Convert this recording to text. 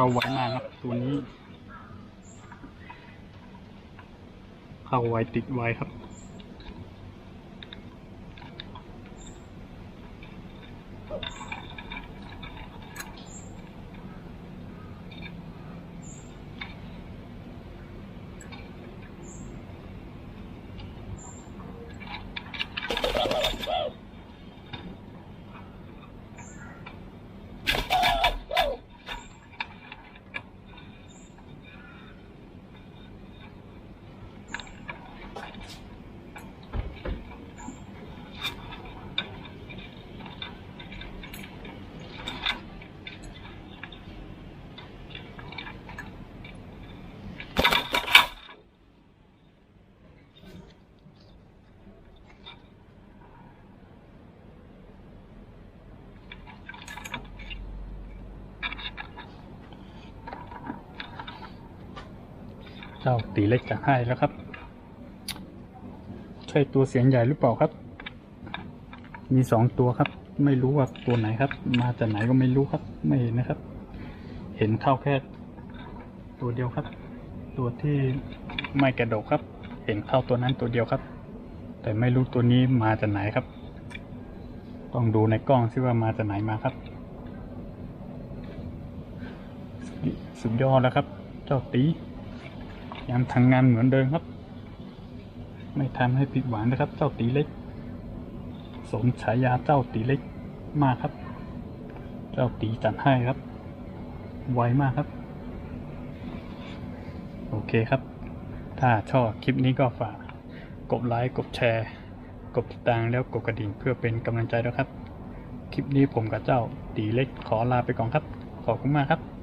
เข้าไวมากครับตัวนี้ เข้าไวติดไวครับ เจ้าตีเล็กจะให้แล้วครับ ใช่ตัวเสียงใหญ่หรือเปล่าครับ มีสองตัวครับ ไม่รู้ว่าตัวไหนครับ มาจากไหนก็ไม่รู้ครับ ไม่เห็นนะครับ เห็นเข้าแค่ตัวเดียวครับ ตัวที่ไม่กระดกครับ เห็นเข้าตัวนั้นตัวเดียวครับ แต่ไม่รู้ตัวนี้มาจากไหนครับ ต้องดูในกล้องซิว่ามาจากไหนมาครับ สุดยอดแล้วครับ เจ้าตี ยังทำงานเหมือนเดิมครับ ไม่ทำให้ผิดหวังนะครับ เจ้าตีเล็ก สมฉายาเจ้าตีเล็กมากครับ เจ้าตีจัดให้ครับ ไวมากครับ โอเคครับ ถ้าชอบคลิปนี้ก็ฝากกดไลค์กดแชร์กดติดตามแล้วกดกระดิ่งเพื่อเป็นกำลังใจด้วยครับ คลิปนี้ผมกับเจ้าตีเล็กขอลาไปก่อนครับ ขอบคุณมากครับ